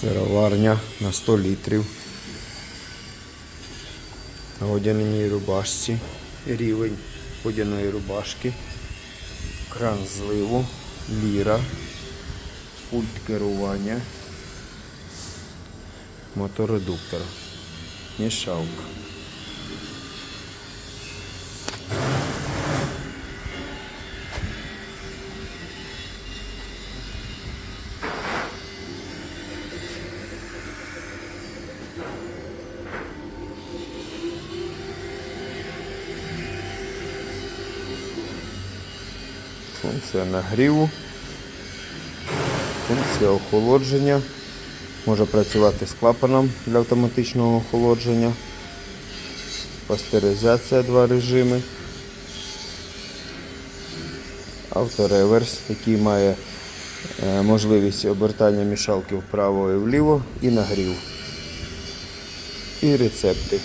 Сироварня на 100 літрів. На водяній рубашці. Рівень водяної рубашки. Кран зливу, ліра, пульт керування, моторедуктор, мішалка. Функція нагріву, функція охолодження. Може працювати з клапаном для автоматичного охолодження. Пастеризація два режими. Автореверс, який має е, можливість обертання мішалки вправо і вліво і нагрів. І рецепти.